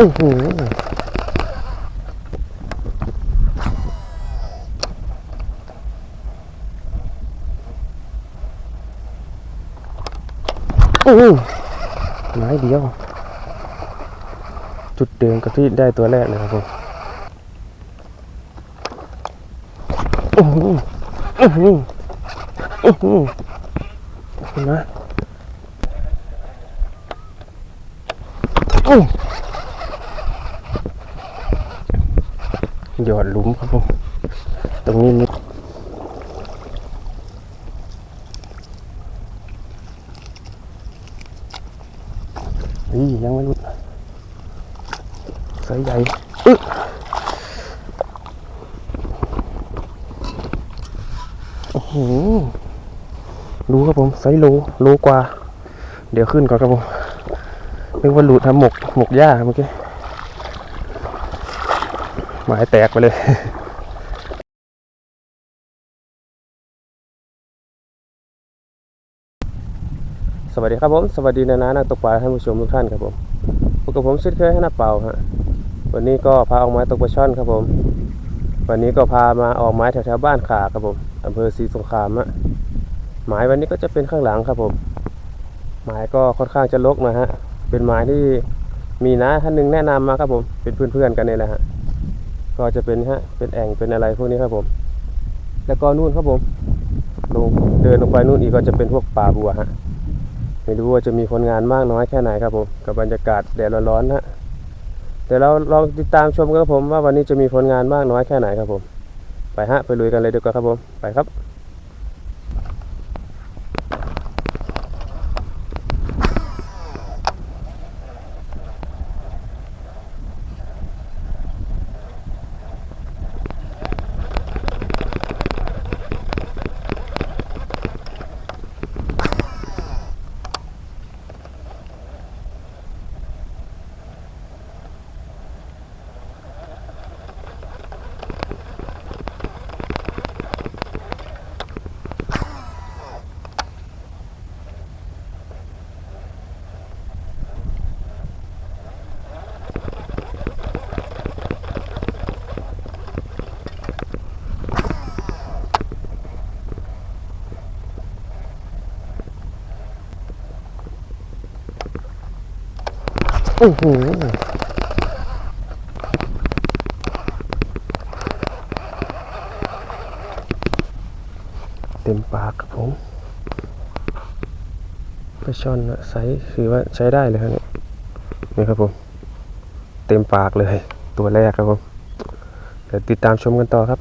โอ้โหโอ้โหไม้เดียว จุดเดิมกับที่ได้ตัวแรกเลยครับผมโอ้โหโอ้โหโอ้โหเห็นไหมโอ้ หยอดหลุมครับผมตรงนี้นิดนี่ยังไม่รุดไซส์ใหญ่อึ๊โอ้โหดูครับผมไซส์โลโลกว่า เดี๋ยวขึ้นก่อนครับผมนึกว่าหลุดทำหมกหมกหญ้าเมื่อกี้ หมายแตกไปเลยสวัสดีครับผมสวัสดีนานานักตกปลาท่านผู้ชมทุกท่านครับผมพบกับผมช่นเคยให้นาเป่าฮะวันนี้ก็พาออกไม้ตกปลาช่อนครับผม วันนี้ก็พามาออกไม้แถวๆบ้านขาครับผมอำเภอศรีสงครามฮะหมายวันนี้ก็จะเป็นข้างหลังครับผม หมายก็ค่อนข้างจะลกนะฮะเป็นหมายที่มีน้าท่านหนึ่งแนะนำมาครับผมเป็นเพื่อนๆกันนี่แหละฮะ ก็จะเป็นฮะเป็นแอ่งเป็นอะไรพวกนี้ครับผม แล้วก็นู่นครับผมลงเดินลงไปนู่นอีกก็จะเป็นพวกป่าบัวฮะไม่รู้ว่าจะมีคนงานมากน้อยแค่ไหนครับผมกับบรรยากาศแดดร้อนๆนะฮะแต่เราลองติดตามชมกันครับผมว่าวันนี้จะมีผลงานมากน้อยแค่ไหนครับผม ไปฮะไปลุยกันเลยดีกว่าครับผมไปครับ โอ้โหเต็มปากครับผมปลาช่อนนะไซส์คือว่าใช้ได้เลยครับเนี่ยนี่ครับผม เต็มปากเลยตัวแรกครับผม เดี๋ยวติดตามชมกันต่อครับ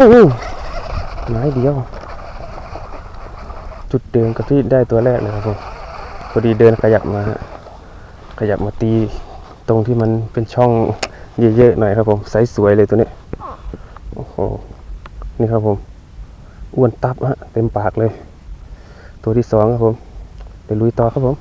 โอ้ไม้เดียว จุดเดิมกับที่ได้ตัวแรกเลยครับผมพอดีเดินขยับมาขยับมาตีตรงที่มันเป็นช่องเยอะๆหน่อยครับผมไซส์สวยเลยตัวนี้โอ้โหนี่ครับผมอ้วนตับฮะเต็มปากเลย ตัวที่สองครับผมเดี๋ยวลุยต่อครับผม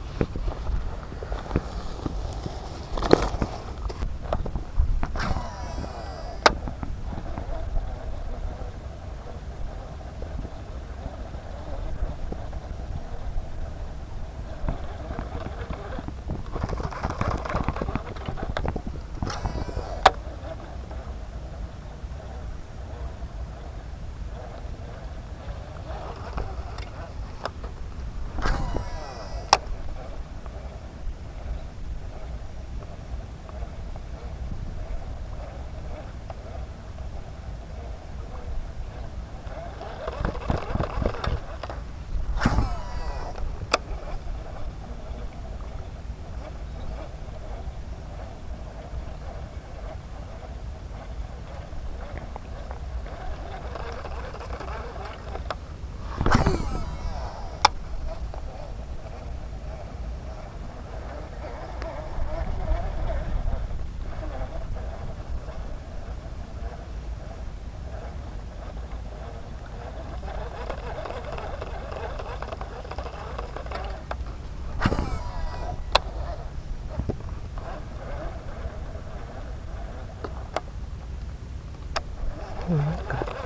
โด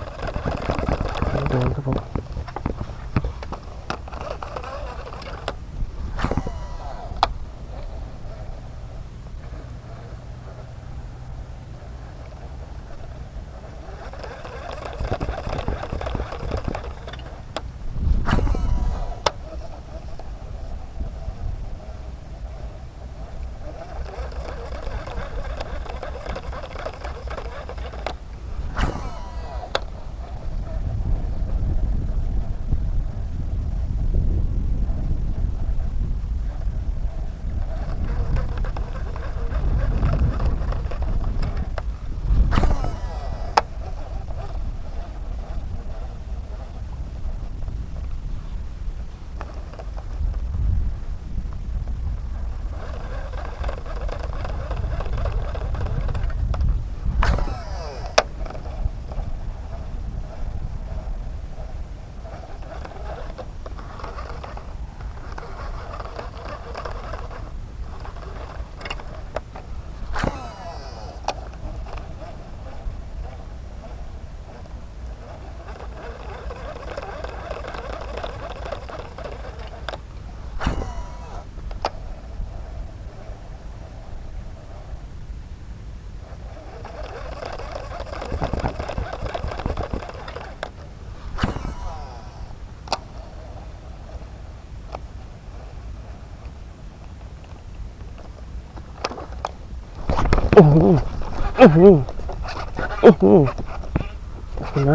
เห็นไหม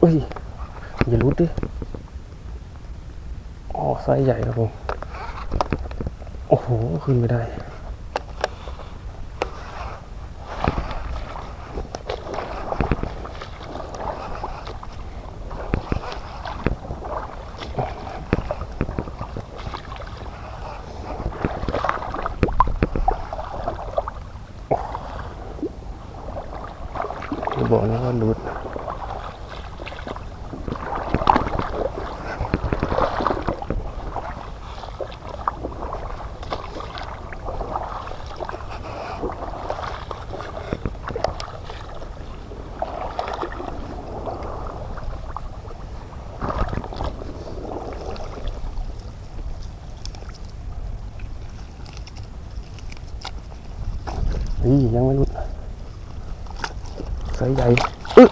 อุ้ย อย่ารุดดิอ๋อไซส์ใหญ่ครับผม โอ้โห ขึ้นไม่ได้ ยังไม่รุดไซส์ใหญ่อึ๊ะ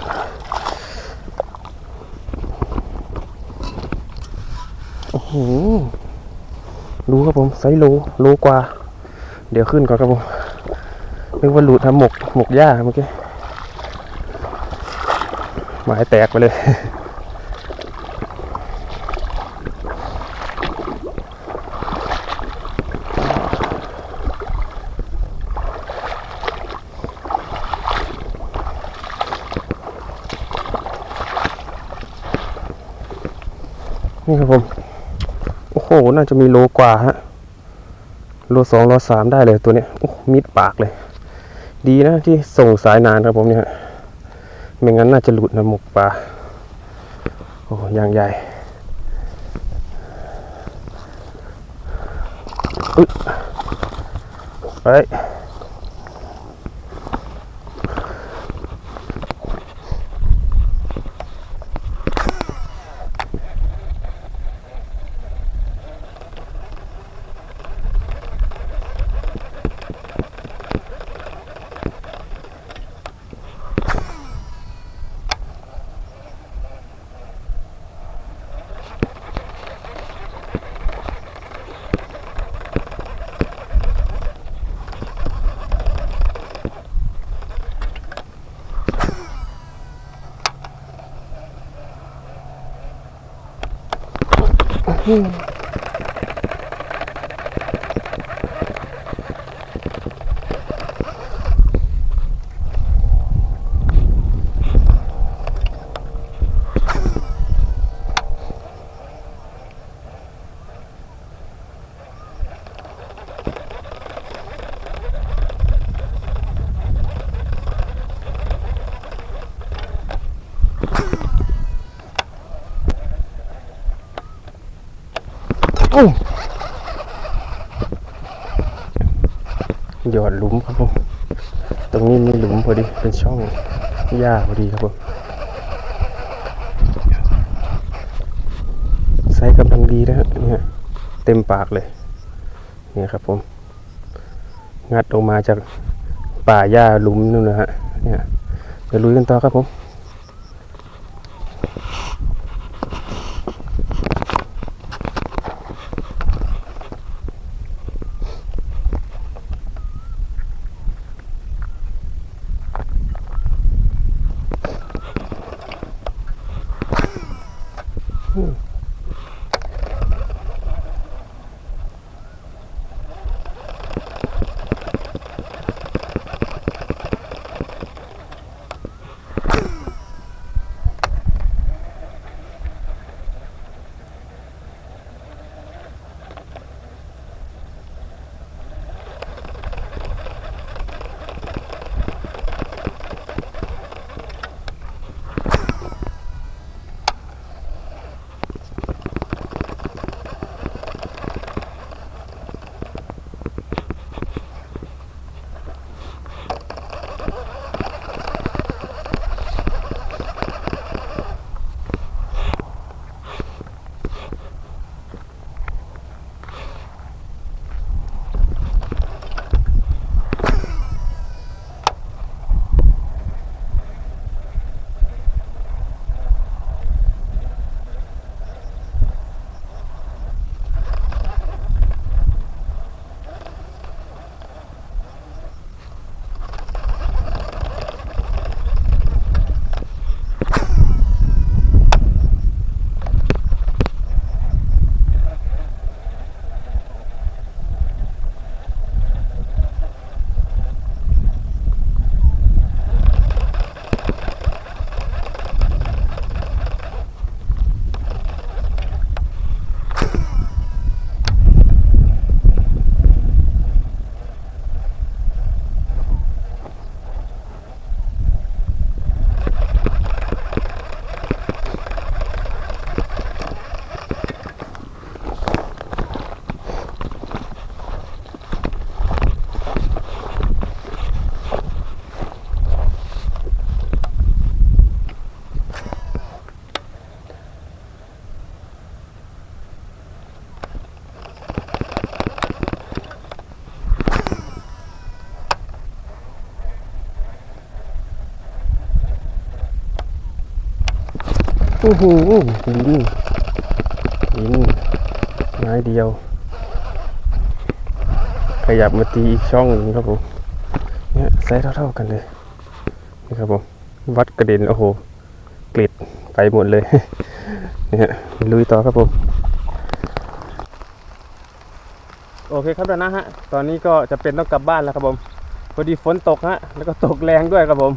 โอ้โหรู้ครับผมไซส์โลโลกว่า เดี๋ยวขึ้นก่อนครับผมนึกว่าหลุดทำหมกหมกหญ้าเมื่อกี้หมายแตกไปเลย นี่ครับผม โอ้โห น่าจะมีโลกว่าฮะ โลสองโลสามได้เลยตัวเนี้ยโอ้มิดปากเลย ดีนะที่ส่งสายนานครับผมเนี่ยไม่งั้นน่าจะหลุดนะหมกปลา โอ้ยางใหญ่อึ๊ะไป อู้ ยอดหลุมครับผมตรงนี้มีหลุมพอดีเป็นช่องหญ้าพอดีครับผมไซส์กำลังดีนะฮะเนี่ยเต็มปากเลยเนี่ยครับผมงัดออกมาจากป่าหญ้าหลุมนู่นนะฮะเนี่ยเดี๋ยวลุยกันต่อครับผม อ้โหลิ้นลิ้นไม้เดียว ขยับมาตีอีกช่องหนึ่งครับผมเนี่ยไซส์เท่าๆกันเลยนี่ครับผมวัดกระเด็นโอ้โหกลิดไปหมดเลยเนี่ยลุยต่อครับผมโอเคครับนะฮะ ตอนนี้ก็จะเป็นต้องกลับบ้านแล้วครับผม พอดีฝนตกฮะ แล้วก็ตกแรงด้วยครับผม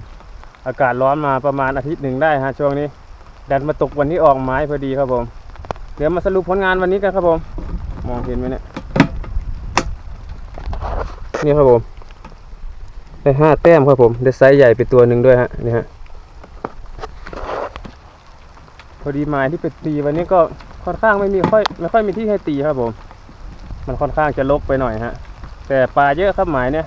อากาศร้อนมาประมาณอาทิตย์หนึ่งได้ฮะช่วงนี้ ดันมาตกวันที่ออกไม้พอดีครับผม เดี๋ยวมาสรุปผลงานวันนี้กันครับผม มองเห็นไหมเนี่ย นี่ครับผม ได้ห้าแต้มครับผม ได้ไซส์ใหญ่ไปตัวหนึ่งด้วยฮะ นี่ฮะ พอดีไม้ที่ไปตีวันนี้ก็ค่อนข้างไม่มีค่อยไม่ค่อยมีที่ให้ตีครับผม มันค่อนข้างจะลกไปหน่อยฮะ แต่ปลาเยอะครับหมายเนี่ย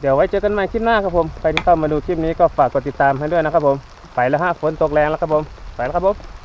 เดี๋ยวไว้เจอกันใหม่คลิปหน้าครับผม ใครที่เข้ามาดูคลิปนี้ก็ฝากกดติดตามให้ด้วยนะครับผม ไปแล้วฮะฝนตกแรงแล้วครับผม ไปแล้วครับผม